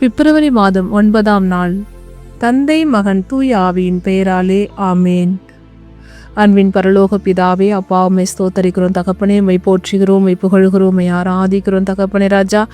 பிப்ரவரி மாதம் ஒன்பதாம் நாள். தந்தை மகன் தூய் ஆவியின் பெயராலே ஆமேன். அன்பின் பரலோக பிதாவே அப்பா ஸ்தோத்தரிக்கிறோம் தகப்பனே மை போற்றுகிறோம் மை புகழ்கிறோம் உம்மை ஆராதிக்கிறோம் தகப்பனே ராஜா.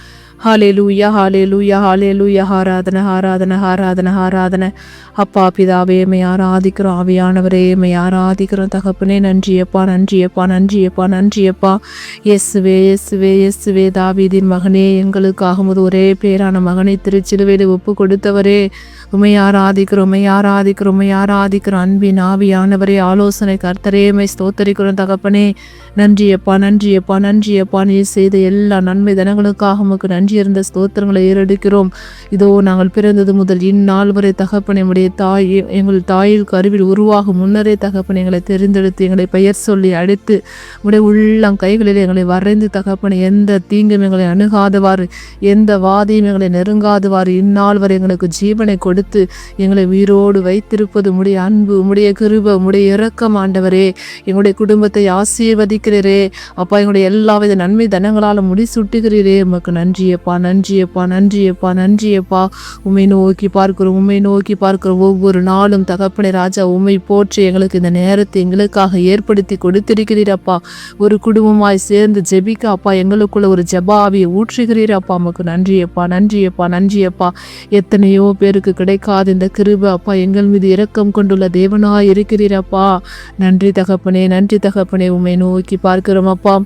ஹாலே லூயா ஹாலே லூயா ஹாலே லூயா ஆராதன ஆராதன ஆராதன ஆராதன அப்பா பிதாவே எம்மை ஆராதிக்கிறோம். ஆவியானவரே எம்மை ஆராதிக்கிறோம். தகப்பனே நன்றியப்பா நன்றியப்பா நன்றியப்பா நன்றியப்பா. எஸ்வே எஸ்வே எஸ்வே தாவீதின் மகனே எங்களுக்காக முது ஒரே பேரான மகனை திருச்சிலுவையில் ஒப்பு கொடுத்தவரே. உமை ஆராதிக்கிறோம் உமை ஆராதிக்கிறோம் உமை ஆராதிக்கிறோம். அன்பின் ஆவியானவரே ஆலோசனை கர்த்தரே உமை ஸ்தோத்தரிக்கிறோம் தகப்பனே. நன்றியப்பா நன்றியப்பா நன்றியப்பா. நீ செய்த எல்லா நன்மை தினங்களுக்காக உமக்கு நன்றி இருந்த ஸ்தோத்திரங்களை ஏறெடுக்கிறோம். இதோ நாங்கள் பிறந்தது முதல் இந்நாள் வரை தகப்பன் உடைய தாய் எங்கள் தாயில் கருவில் உருவாகும் முன்னரே தகப்பன் எங்களை தெரிந்தெடுத்து எங்களை பெயர் சொல்லி அழைத்து உடைய உள்ளம் கைகளில் எங்களை வரைந்து தகப்பனை எந்த தீங்கும் எங்களை அணுகாதவாறு எந்த வாதியும் எங்களை நெருங்காதவாறு இந்நாள் வரை எங்களுக்கு ஜீவனை கொடுத்து எங்களை உயிரோடு வைத்திருப்பது உடைய அன்பு உடைய கிருப உடைய இரக்கம் ஆண்டவரே. எங்களுடைய குடும்பத்தை ஆசீர்வதிக்கிறீரே. அப்பா எங்களுடைய எல்லாவித நன்மை தனங்களால் முடிசூட்டுகிறீரே. உமக்கு நன்றியப்பா நன்றியப்பா நன்றியப்பா நன்றியப்பா. உண்மை நோக்கி பார்க்கிறோம் உண்மை நோக்கி பார்க்கிறோம். ஒவ்வொரு நாளும் தகப்பனே ராஜா உண்மை போற்றி எங்களுக்கு இந்த நேரத்தை எங்களுக்காக ஏற்படுத்தி கொடுத்திருக்கிறீரப்பா. ஒரு குடும்பமாய் சேர்ந்து ஜெபிக்க அப்பா எங்களுக்குள்ள ஒரு ஜெபாவியை ஊற்றுகிறீர் அப்பா உமக்கு நன்றியப்பா நன்றியப்பா நன்றியப்பா. எத்தனையோ பேருக்கு கிடைக்காத இந்த கிருப அப்பா எங்கள் மீது இரக்கம் கொண்டுள்ள தேவனாய் இருக்கிறீரப்பா. நன்றி தகப்பனே நன்றி தகப்பனே. உண்மை நோக்கி பார்க்கிறோம் அப்பா.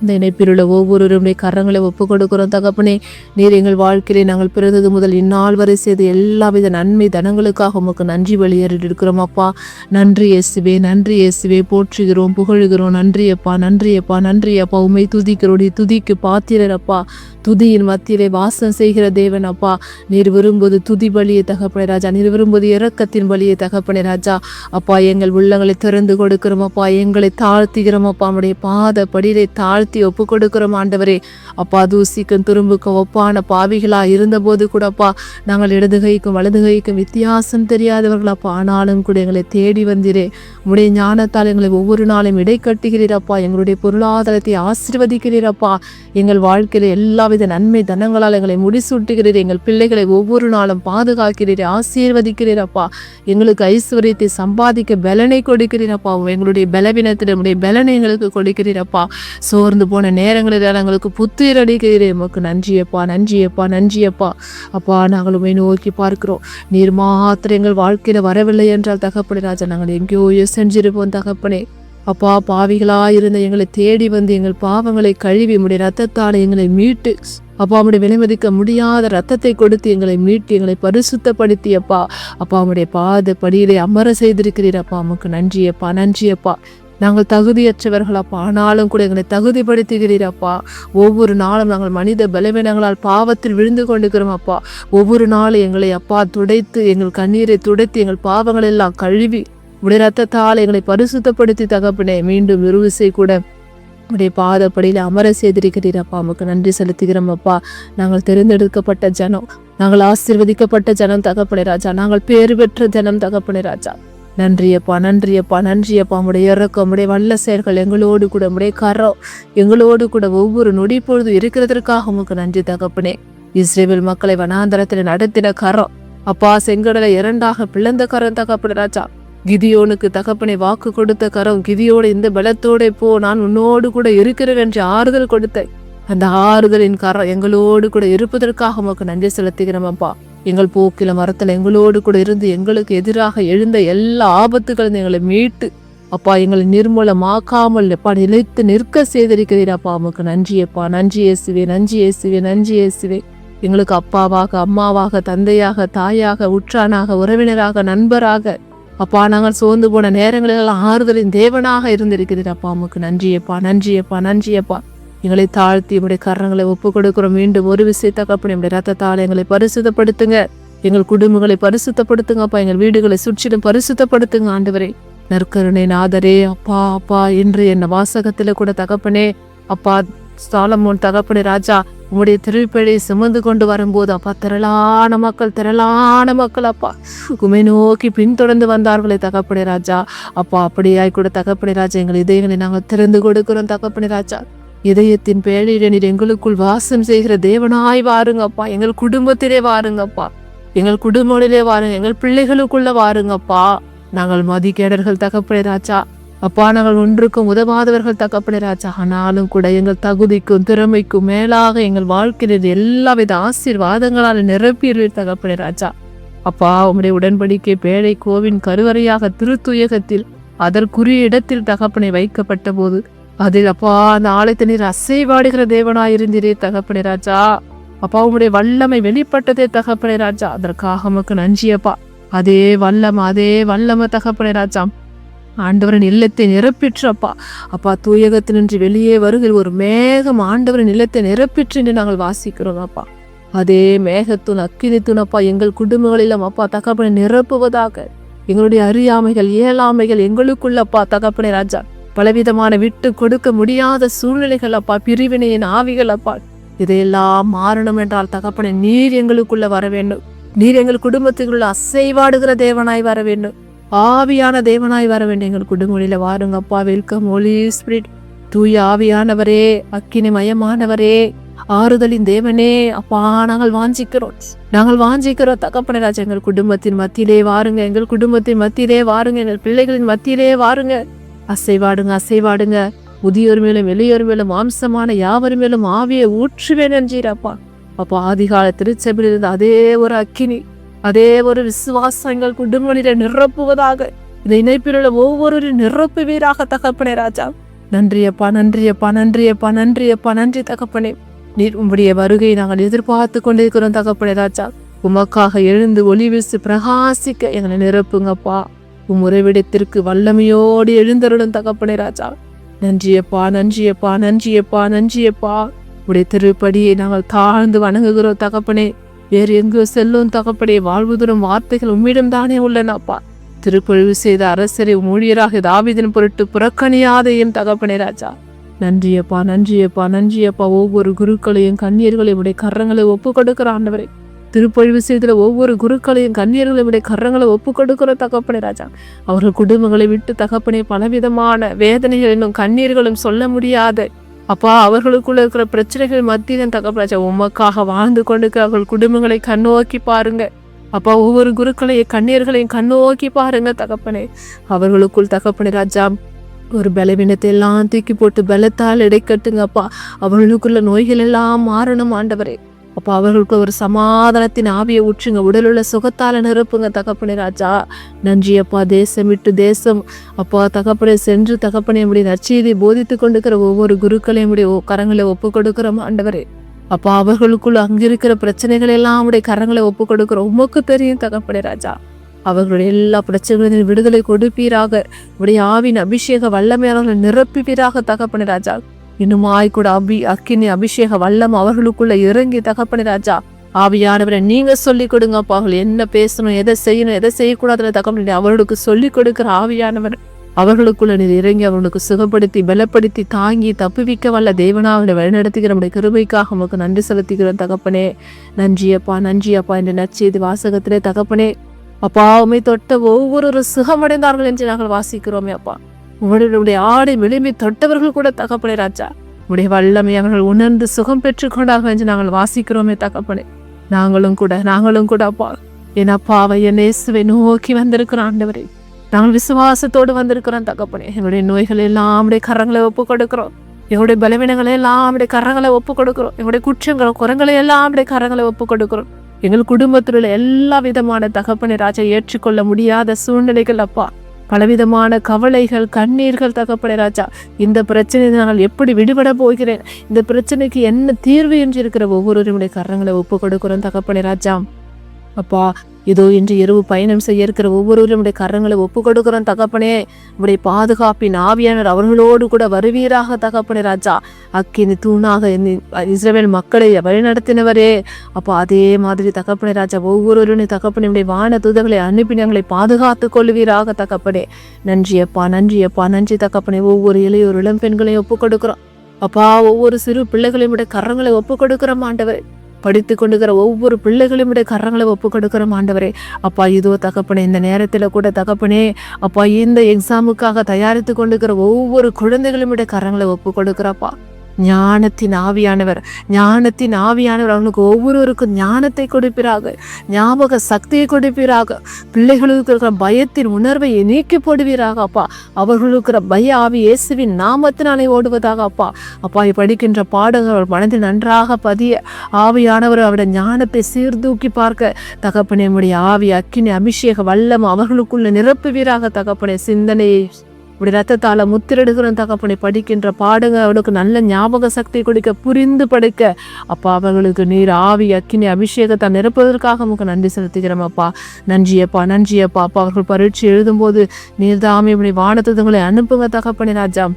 இந்த இணைப்பில் உள்ள ஒவ்வொருவருடைய கரங்களை ஒப்புக் கொடுக்கிறோம் தகப்பனே நீர் எங்கள் வாழ்க்கையிலே நாங்கள் பிறந்தது முதல் இந்நாள் வரை செய்த எல்லாவித நன்மை தனங்களுக்காக உமக்கு நன்றி வெளியேறிட்டு இருக்கிறோம் அப்பா நன்றி இயேசுவே நன்றி இயேசுவே போற்றுகிறோம் புகழுகிறோம். நன்றி அப்பா நன்றி அப்பா நன்றி அப்பா. உண்மை துதிக்கிறோம். நீ துதிக்கு பாத்திரர் அப்பா. துதியின் மத்தியிலே வாசம் செய்கிற தேவன் அப்பா. நீர் விரும்புவது துதி பலியை தகப்பனே ராஜா. நீர் விரும்புவது இறக்கத்தின் பலியை தகப்பனே ராஜா. அப்பா எங்கள் உள்ளங்களை திறந்து கொடுக்கிறோம் அப்பா. எங்களை தாழ்த்துகிறோம் அப்பா. நம்முடைய பாத படியிலே தாழ்த்து ஒப்பு கொடுக்கிறோம் ஆண்டவரே. அப்பா தூசிக்கும் துரும்புக்கும் ஒப்பான பாவிகளா இருந்தபோது கூட அப்பா நாங்கள் இடதுகைக்கும் வலதுகைக்கும் வித்தியாசம் தெரியாதவர்கள் அப்பா. ஆனாலும் கூட எங்களை தேடி வந்தீரே. உடைய ஞானத்தால் எங்களை ஒவ்வொரு நாளும் இடை கட்டுகிறீரப்பா எங்களுடைய பொருளாதாரத்தை ஆசிர்வதிக்கிறீரப்பா எங்கள் வாழ்க்கையில் எல்லாவித நன்மை தனங்களால் எங்களை முடிசூட்டுகிறீர். எங்கள் பிள்ளைகளை ஒவ்வொரு நாளும் பாதுகாக்கிறீர் ஆசீர்வதிக்கிறீரப்பா எங்களுக்கு ஐஸ்வர்யத்தை சம்பாதிக்க பலனை கொடுக்கிறீரப்பா எங்களுடைய பலவீனத்தில் உடைய பலனை எங்களுக்கு கொடுக்கிறீரப்பா சோர்ந்து போன நேரங்களில் எங்களுக்கு புத்துயிர் அடிக்கிறீரே எமக்கு நன்றியப்பா நன்றியப்பா நன்றியப்பா அப்பா நாங்கள் உண்மை நோக்கி பார்க்கிறோம். நீர் மாத்திரை எங்கள் வாழ்க்கையில வரவில்லை என்றால் தகப்பனே ராஜா நாங்கள் எங்கேயோ செஞ்சிருப்போம் தகப்பனே. அப்பா பாவிகளாக இருந்த எங்களை தேடி வந்து எங்கள் பாவங்களை கழுவி உடைய ரத்தத்தால் எங்களை மீட்டு அப்பா உடைய விலைமதிக்க முடியாத ரத்தத்தை கொடுத்து எங்களை மீட்டு எங்களை பரிசுத்தப்படுத்தி அப்பா. அப்பா உடைய பாத படியிலே அமர செய்திருக்கிறீர் அப்பா. உமக்கு நன்றியப்பா நன்றியப்பா நாங்கள் தகுதியற்றவர்கள் அப்பா. ஆனாலும் கூட எங்களை தகுதிப்படுத்துகிறீரப்பா ஒவ்வொரு நாளும் நாங்கள் மனித பலவீனங்களால் பாவத்தில் விழுந்து கொண்டிருக்கிறோம் அப்பா. ஒவ்வொரு நாளும் எங்களை அப்பா துடைத்து எங்கள் கண்ணீரை துடைத்து எங்கள் பாவங்கள் எல்லாம் கழுவி உடைய ரத்தத்தால் எங்களை பரிசுத்தப்படுத்தி தகப்பனே. மீண்டும் விருவிசை கூட உடைய பாதப்படியில் அமர செய்திருக்கிறீர் அப்பா. உமக்கு நன்றி செலுத்துகிறோம் அப்பா. நாங்கள் தேர்ந்தெடுக்கப்பட்ட ஜனம் நாங்கள் ஆசீர்வதிக்கப்பட்ட ஜனம் தகப்பனே ராஜா. நாங்கள் பேறு பெற்ற ஜனம் தகப்பனே ராஜா. நன்றியப்பா நன்றியப்பா நன்றியப்பா. உடைய இறக்கம் உடைய வல்ல செயல்கள் எங்களோடு கூட உடைய கரம் எங்களோடு கூட ஒவ்வொரு நொடி பொழுது இருக்கிறதற்காக உமக்கு நன்றி தகப்பனே. இஸ்ரேவில் மக்களை வனாந்தரத்தில் நடத்தின கரம் அப்பா செங்கடலை இரண்டாக பிளந்த கரம் தகப்பனராச்சா கிதியோனுக்கு தகப்பனை வாக்கு கொடுத்த கரம் கிதியோட இந்த பலத்தோட போ நான் உன்னோடு கூட இருக்கிறேன் என்று ஆறுதல் கொடுத்த அந்த ஆறுதலின் கரம் எங்களோடு கூட இருப்பதற்காக உமக்கு நன்றி செலுத்துகிறோம் அப்பா. எங்கள் போக்கில மரத்தில் எங்களோடு கூட இருந்து எங்களுக்கு எதிராக எழுந்த எல்லா ஆபத்துகளும் எங்களை மீட்டு அப்பா எங்களை நிர்மூலமாக்காமல் எப்பா நிலைத்து நிற்க செய்திருக்கிறீர் அப்பா உமக்கு நன்றியப்பா நன்றி இயேசுவே நன்றி இயேசுவே நன்றி இயேசுவே. எங்களுக்கு அப்பாவாக அம்மாவாக தந்தையாக தாயாக உற்றானாக உறவினராக நண்பராக அப்பா நாங்கள் சோர்ந்து போன நேரங்களிலெல்லாம் ஆறுதலின் தேவனாக இருந்திருக்கிறீர் அப்பா உமக்கு நன்றியப்பா நன்றியப்பா நன்றியப்பா எங்களை தாழ்த்தி உடைய கரணங்களை ஒப்பு கொடுக்கிறோம் மீண்டும் ஒரு விஷயத்தை கப்படி நம்முடைய ரத்தத்தால் எங்களை பரிசுத்தப்படுத்துங்க. எங்கள் குடும்பங்களை பரிசுத்தப்படுத்துங்க அப்பா. எங்கள் வீடுகளை சுற்றிலும் பரிசுத்தப்படுத்துங்க ஆண்டவரே. நற்கருணை நாதரே அப்பா அப்பா. என்று என்ன வாசகத்தில் கூட தகப்பனே அப்பா சாலமோன் தகப்பனே ராஜா உங்களுடைய திருப்பழி சுமந்து கொண்டு வரும்போது அப்பா திரளான மக்கள் திரளான மக்கள் அப்பா. உமை நோக்கி பின்தொடர்ந்து வந்தார்களே தகப்பனே ராஜா. அப்பா அப்படியாய் கூட தகப்பனே ராஜா. எங்கள் இதயங்களை நாங்கள் திறந்து கொடுக்கிறோம் தகப்பனே ராஜா. இதயத்தின் பேழையில நீர் எங்களுக்குள் வாசம் செய்கிற தேவனாய் வாருங்கப்பா. எங்கள் குடும்பத்திலே வாருங்கப்பா. எங்கள் குடும்பத்திலே வாருங்க. எங்கள் பிள்ளைகளுக்குள்ள வாருங்கப்பா. நாங்கள் மதிக்கேடர்கள் தகப்பனே ராஜா. அப்பா நாங்கள் ஒன்றுக்கும் உதவாதவர்கள் தகப்பனே ராஜா. ஆனாலும் கூட எங்கள் தகுதிக்கும் திறமைக்கும் மேலாக எங்கள் வாழ்க்கையில் எல்லாவித ஆசீர்வாதங்களால் நிரப்பிடுவீர் தகப்பனே ராஜா. அப்பா உம்முடைய உடன்படிக்கை பேழை கோவின் கருவறையாக திருத்துயகத்தில் அதற்குரிய இடத்தில் தகப்பனை வைக்கப்பட்ட போது அதில் அப்பா அந்த ஆலயத்தை நீர் அசைவாடுகிற தேவனாயிருந்தீரே தகப்பனே ராஜா. அப்பா உங்களுடைய வல்லமை வெளிப்பட்டதே தகப்பனே ராஜா. அதற்காக உமக்கு நன்றியப்பா அதே வல்லம் அதே வல்லம தகப்பனே ராஜா. ஆண்டவரின் இல்லத்தை நிரப்பிற்று அப்பா. அப்பா தூயகத்தினின்று வெளியே வருகிற ஒரு மேகம் ஆண்டவரின் இல்லத்தை நிரப்பிற்று என்று நாங்கள் வாசிக்கிறோம் அப்பா. அதே மேகத்துன் அக்கினித்துன் அப்பா எங்கள் குடும்பங்களிலும் அப்பா தகப்பனை நிரப்புவதாக. எங்களுடைய அறியாமைகள் இயலாமைகள் எங்களுக்குள்ள அப்பா தகப்பனே ராஜா. பலவிதமான விட்டு கொடுக்க முடியாத சூழ்நிலைகள் அப்பா பிரிவினையின் ஆவிகள் அப்பா. இதையெல்லாம் மாறணும் என்றால் தகப்பனை நீர் எங்களுக்குள்ள வர வேண்டும். நீர் எங்கள் குடும்பத்துக்குள்ள அசைவாடுகிற தேவனாய் வர வேண்டும். ஆவியான தேவனாய் வர வேண்டும். எங்கள் குடும்பங்களில வாருங்க அப்பா வெல்கம் ஒலி ஸ்பிரிட் தூய ஆவியானவரே அக்கினி மயமானவரே ஆறுதலின் தேவனே அப்பா நாங்கள் வாஞ்சிக்கிறோம். நாங்கள் வாஞ்சிக்கிறோம். தகப்பனே ராஜா எங்கள் குடும்பத்தின் மத்தியிலே வாருங்க. எங்கள் குடும்பத்தின் மத்தியிலே வாருங்க. எங்கள் பிள்ளைகளின் மத்தியிலே வாருங்க. அசைவாடுங்க அசைவாடுங்க. முதியோர் மேலும் வெளியோர் மேலும் மாம்சமான யாவர் மேலும் ஆவியை ஊற்றுவேன் என்கிறப்பா அப்போ. ஆதிகால திருச்சபையில் இருந்த அதே ஒரு அக்கினி அதே ஒரு விசுவாசங்கள் எங்கள் நிரப்புவதாக. இந்த இணைப்பில் உள்ள ஒவ்வொரு நிரப்பு வீராக தகப்பனே ராஜா. நன்றியப்பா நன்றியப்பா நன்றியப்பா நன்றியப்பா நன்றி தகப்பனே. நீர் உம்முடைய வருகையை நாங்கள் எதிர்பார்த்து கொண்டிருக்கிறோம் தகப்பனே ராஜா. உமக்காக எழுந்து ஒளி வீசு பிரகாசிக்க எங்களை நிரப்புங்கப்பா உம் உறைவிடத்திற்கு வல்லமையோடு எழுந்தருளும் தகப்பனே ராஜா. நன்றியப்பா நன்றியப்பா நன்றியப்பா நன்றியப்பா. உடைய திருப்படியை நாங்கள் தாழ்ந்து வணங்குகிறோம் தகப்பனே. வேறு எங்கோ செல்லும் தகப்பனே வாழ்வு தரும் வார்த்தைகள் உம்மிடம் தானே உள்ளனப்பா. திருப்பொழிவு செய்த அரசரை ஊழியராக தாவிதன் பொருட்டு புறக்கணியாத என் தகப்பனே ராஜா. நன்றியப்பா நன்றியப்பா நன்றியப்பா. ஒவ்வொரு குருக்களையும் கண்ணீர்களையும் உடைய கரங்களை ஒப்பு கொடுக்கிற ஆண்டவரை. திருப்பொழிவு செய்துல ஒவ்வொரு குருக்களையும் கன்னியர்களை விட கரங்களை ஒப்பு கொடுக்கிற தகப்பனே ராஜா. அவர்கள் குடும்பங்களை விட்டு தகப்பனே பலவிதமான வேதனைகளிலும் கண்ணீர்களும் சொல்ல முடியாத. அப்பா அவர்களுக்குள்ள இருக்கிற பிரச்சனைகள் மத்தியிலும் தகப்பராஜா உமக்காக வாழ்ந்து கொண்டு அவர்கள் குடும்பங்களை கண்ணோக்கி பாருங்க. அப்பா ஒவ்வொரு குருக்களையும் கண்ணீர்களையும் கண்ணோக்கி பாருங்க தகப்பனே. அவர்களுக்குள் தகப்பனே ராஜா ஒரு பலவீனத்தை எல்லாம் தூக்கி போட்டு பலத்தால் இடைக்கட்டுங்கப்பா அவர்களுக்குள்ள நோய்கள் எல்லாம் மாறணும் ஆண்டவரே. அப்பா அவர்களுக்கு ஒரு சமாதானத்தின் ஆவியை ஊற்றுங்க. உடலுள்ள சுகத்தால் நிரப்புங்க தகப்பனே ராஜா. நன்றி அப்பா. தேசம் விட்டு தேசம். அப்பா தகப்பனை சென்று தகப்பனை இப்படி நற்செய்தி போதித்து கொண்டிருக்கிற ஒவ்வொரு குருக்களையும் உடைய கரங்களை ஒப்பு கொடுக்கிறோம் ஆண்டவரே. அப்பா அவர்களுக்குள் அங்கிருக்கிற பிரச்சனைகள் எல்லாம் உடைய கரங்களை ஒப்பு கொடுக்கிறோம். உமக்கு தெரியும் தகப்பனே ராஜா. அவர்களுடைய எல்லா பிரச்சனைகளின் விடுதலை கொடுப்பீராக. உடைய ஆவின் அபிஷேக வல்லமையாளர்களை நிரப்புவீராக தகப்பனே ராஜா. இன்னுமாய் கூட அபி அக்கினி அபிஷேக வல்லம் அவர்களுக்குள்ள இறங்கி தகப்பனே ராஜா. ஆவியானவரை நீங்க சொல்லி கொடுங்கப்பா அவர்கள் என்ன பேசணும் எதை செய்யணும் எதை செய்யக்கூடாதுன்னு தகப்பனே அவர்களுக்கு சொல்லி கொடுக்கிற ஆவியானவர். அவர்களுக்குள்ள நீர் இறங்கி அவர்களுக்கு சுகப்படுத்தி பலப்படுத்தி தாங்கி தப்புவிக்க வல்ல தேவனா அவனை வழிநடத்துகிற நம்முடைய கிருபைக்காக உமக்கு நன்றி செலுத்துகிற தகப்பனே. நன்றியப்பா நன்றியப்பா என்று நற்செய்தி வாசகத்திலே தகப்பனே. அப்பா உமை தொட்ட ஒவ்வொரு சுகமடைந்தார்கள் என்று நாங்கள் வாசிக்கிறோமே அப்பா. உங்களுடைய ஆடை விளிம்பி தொட்டவர்கள் கூட தகப்பனே ராஜா. உடைய வல்லமை அவர்கள் உணர்ந்து சுகம் பெற்றுக்கொண்டார்கள் என்று நாங்கள் வாசிக்கிறோமே தகப்பனே. நாங்களும் கூட நாங்களும் கூட அப்பா. என் அப்பாவை என் இயேசுவை நோக்கி வந்திருக்கிறோம் ஆண்டவரே. நாங்கள் விசுவாசத்தோடு வந்திருக்கிறோம் தகப்பனே. எங்களுடைய நோய்கள் எல்லாம் அவருடைய கரங்களை ஒப்பு கொடுக்கிறோம். எங்களுடைய பலவீனங்களை எல்லாம் அவருடைய கரங்களை ஒப்பு கொடுக்கிறோம். எங்களுடைய குற்றங்கள் குரங்களை எல்லாம் அவருடைய கரங்களை ஒப்பு கொடுக்கிறோம். எங்கள் குடும்பத்தில் உள்ள எல்லா விதமான தகப்பனை ராஜா ஏற்றுக்கொள்ள முடியாத சூழ்நிலைகள் அப்பா. பலவிதமான கவலைகள் கண்ணீர்கள் தகப்படை ராஜா. இந்த பிரச்சனை எப்படி விடுபட போகிறேன்? இந்த பிரச்சனைக்கு என்ன தீர்வு என்று இருக்கிற ஒவ்வொருவருடைய கரங்களை ஒப்பு கொடுக்கிறோம் தகப்படை ராஜா. அப்பா இதோ இன்று இரவு பயணம் செய்ய இருக்கிற ஒவ்வொருவருடைய கரங்களை ஒப்பு கொடுக்கிறோம் தகப்பனே. உடைய பாதுகாப்பின் ஆவியானர் அவர்களோடு கூட வருவீராக தகப்பனே ராஜா. அக்கினி தூணாக இஸ்ரேல் மக்களை வழிநடத்தினவரே அப்போ அதே மாதிரி தகப்பனே ராஜா ஒவ்வொருவருடைய தகப்பனுடைய வான தூதர்களை அனுப்பி எங்களை பாதுகாத்து கொள்வீராக தகப்பனே. நன்றியப்பா நன்றியப்பா நன்றி தகப்பனே. ஒவ்வொரு இளையோர் இளம் பெண்களையும் ஒப்பு கொடுக்கிறோம் அப்பா ஒவ்வொரு சிறு பிள்ளைகளையும் விட கரங்களை ஒப்பு கொடுக்கிறோம் ஆண்டவர். படித்து கொண்டுக்கிற ஒவ்வொரு பிள்ளைகளும் விட கரங்களை ஒப்பு கொடுக்கிறோம் ஆண்டவரே. அப்பா இதோ தகப்பனே இந்த நேரத்தில் கூட தகப்பனே அப்பா இந்த எக்ஸாமுக்காக தயாரித்து கொண்டுக்கிற ஒவ்வொரு குழந்தைகளும் விட கரங்களை ஒப்பு கொடுக்குறப்பா ஞானத்தின் ஆவியானவர். ஞானத்தின் ஆவியானவர் அவனுக்கு ஒவ்வொருவருக்கும் ஞானத்தை கொடுப்பீராக. ஞாபக சக்தியை கொடுப்பீராக. பிள்ளைகளுக்கு இருக்கிற பயத்தின் உணர்வை நீக்கி போடுவீராக அப்பா. அவர்களுக்கு இருக்கிற பய ஆவி இயேசுவின் நாமத்தினாலே ஓடுவதாக அப்பா. அப்பா படிக்கின்ற பாடங்கள் மனதில் நன்றாக பதிய. ஆவியானவர் அவருடைய ஞானத்தை சீர்தூக்கி பார்க்க. தகப்பனே உடைய ஆவி அக்கினி அபிஷேக வல்லம் அவர்களுக்குள்ள நிரப்புவீராக தகப்பனே. சிந்தனையை இப்படி ரத்தத்தால் முத்திரெடுக்கிற தகப்பனை படிக்கின்ற பாடுங்க. அவளுக்கு நல்ல ஞாபக சக்தி கொடுக்க புரிந்து படுக்க. அப்பா அவர்களுக்கு நீர் ஆவி அக்கினி அபிஷேகத்தை நிரப்புவதற்காக நமக்கு நன்றி செலுத்துகிறோம் அப்பா. நன்றியப்பா நன்றியப்பா அப்பா. அவர்கள் பரீட்சை எழுதும்போது நீர் தாமே இப்படி வானத்துங்களை அனுப்புங்க தகப்பனே ராஜா.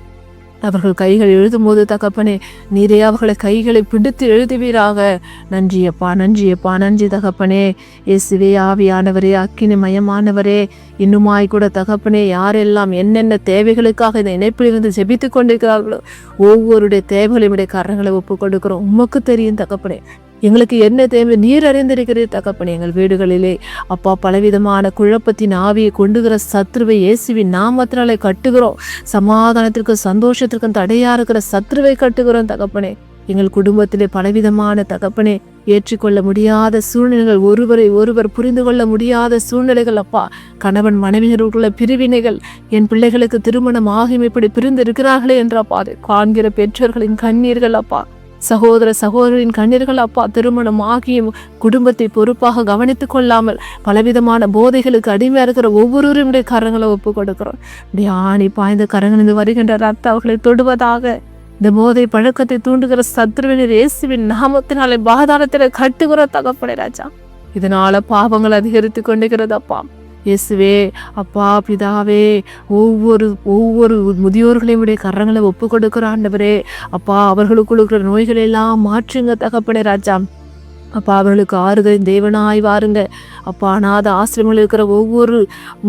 அவர்கள் கைகள் எழுதும்போது தகப்பனே நீரே அவர்களை கைகளை பிடித்து எழுதுவீராக. நன்றியப்பா நன்றியப்பா நன்றி தகப்பனே. இயேசுவே ஆவியானவரே அக்கினி மயமானவரே. இன்னுமாய் கூட தகப்பனே யாரெல்லாம் என்னென்ன தேவைகளுக்காக இந்த இணைப்பில் இருந்து ஜெபித்து கொண்டிருக்கிறார்களோ ஒவ்வொருடைய தேவைகளையும் கரங்களை ஒப்பு கொடுக்கிறோம். உமக்கு தெரியும் தகப்பனே. எங்களுக்கு என்ன தேவை? நீர் அறிந்திருக்கிறீர் தகப்பனே எங்கள் வீடுகளிலே. அப்பா பலவிதமான குழப்பத்தின் ஆவியை கொண்டுகிற சத்ருவை இயேசுவின் நாமத்தினாலே கட்டுகிறோம். சமாதானத்திற்கும் சந்தோஷத்திற்கும் தடையாக இருக்கிற சத்ருவை கட்டுகிறோம் தகப்பனே. எங்கள் குடும்பத்திலே பலவிதமான தகப்பனே ஏற்றுக்கொள்ள முடியாத சூழ்நிலைகள் ஒருவரை ஒருவர் புரிந்து கொள்ள முடியாத சூழ்நிலைகள் அப்பா. கணவன் மனைவியருக்குள்ள பிரிவினைகள் என் பிள்ளைகளுக்கு திருமணம் ஆகியும் இப்படி பிரிந்து இருக்கிறார்களே என்றப்பா அதை காண்கிற பெற்றோர்களின் கண்ணீர்கள் அப்பா. சகோதர சகோதரின் கண்ணீர்கள் அப்பா திருமணம் ஆகியும் குடும்பத்தை பொறுப்பாக கவனித்துக் கொள்ளாமல் பலவிதமான போதைகளுக்கு அடிமையாக இருக்கிற ஒவ்வொருவருடைய கரங்களை ஒப்பு கொடுக்கிறோம். இப்படி ஆணி பாய்ந்த கரங்களிலிருந்து வருகின்ற ரத்த அவர்களை தொடுவதாக இந்த போதை பழக்கத்தை தூண்டுகிற சத்ருவினர் இயேசுவின் நாமத்தினாலே பாதாளத்தில் கட்டுகிற தகப்படை ராஜா. இதனால பாவங்கள் அதிகரித்து கொண்டிருக்கிறது இயேசுவே அப்பா பிதாவே ஒவ்வொரு ஒவ்வொரு முதியோர்களையும் உடைய கரங்களை ஒப்பு கொடுக்கிற ஆண்டவரே. அப்பா அவர்களுக்கு இருக்கிற நோய்களை எல்லாம் மாற்றுங்க தகப்பனே ராஜா. அப்பா அவர்களுக்கு ஆறுதல் தேவனாய் வாருங்க. அப்பா அநாத ஆசிரமங்கள் இருக்கிற ஒவ்வொரு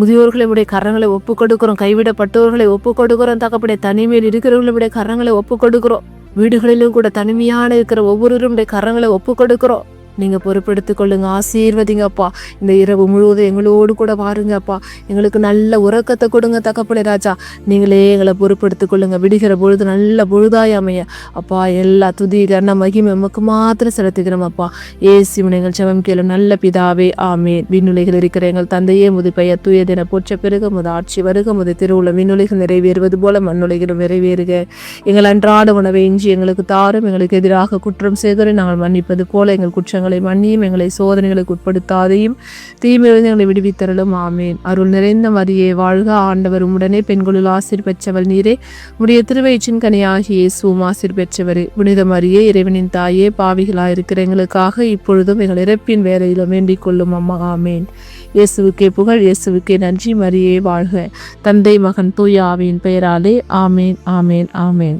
முதியோர்களுடைய கரங்களை ஒப்பு கொடுக்கிறோம் கைவிடப்பட்டவர்களை ஒப்பு கொடுக்குறோம் தகப்படைய தனிமையில் இருக்கிறவர்களுடைய கரங்களை ஒப்பு கொடுக்குறோம் வீடுகளிலும் கூட தனிமையான இருக்கிற ஒவ்வொருவருடைய கரங்களை ஒப்பு கொடுக்குறோம் நீங்கள் பொறுப்பெடுத்துக் கொள்ளுங்க ஆசீர்வதிங்கப்பா. இந்த இரவு முழுவதும் எங்களோடு கூட பாருங்கப்பா எங்களுக்கு நல்ல உறக்கத்தை கொடுங்க தகப்பனே ராஜா. நீங்களே எங்களை பொறுப்பெடுத்துக் கொள்ளுங்க. விடுகிற பொழுது நல்ல பொழுதாய் அமைய. அப்பா எல்லா துதி கண்ண மகிமை நமக்கு மாத்திரம் செலுத்துகிறோம் அப்பா ஏசி எங்கள் செவம் கேளும் நல்ல பிதாவே ஆமே விண்ணுலைகள் இருக்கிற எங்கள் தந்தையே முது பெயர் தூயதென போற்ற பிறகு முது ஆட்சி வருக முது திருவுள்ள விண்ணுலைகள் நிறைவேறுவது போல மண்ணுலைகளும் நிறைவேறுக. எங்கள் அன்றாட உணவை இஞ்சி எங்களுக்கு தாரும் எங்களுக்கு எதிராக குற்றம் செய்கிறேன் நாங்கள் மன்னிப்பது போல எங்கள் குற்றம் மன்னியும் எங்களை சோதனைகளுக்கு உட்படுத்தாதையும் தீமையிலிருந்து எங்களை விடுவித்தரலும் ஆமேன். அருள் நிறைந்த மரியே வாழ்க ஆண்டவர். உடனே பெண்களுள் ஆசிர் பெற்றவள் நீரே. உடைய திருவயிற்றின் கனியாகிய இயேசுவும் ஆசிர் பெற்றவரே. புனித மரியே இறைவனின் தாயே பாவிகளாயிருக்கிற எங்களுக்காக இப்பொழுதும் எங்கள் இறப்பின் வேலையிலும் வேண்டிக் கொள்ளும் அம்மா. ஆமேன். இயேசுவுக்கே புகழ் இயேசுவுக்கே நன்றி மரியே வாழ்க. தந்தை மகன் தூய ஆவியின் பெயராலே ஆமேன் ஆமேன் ஆமேன்.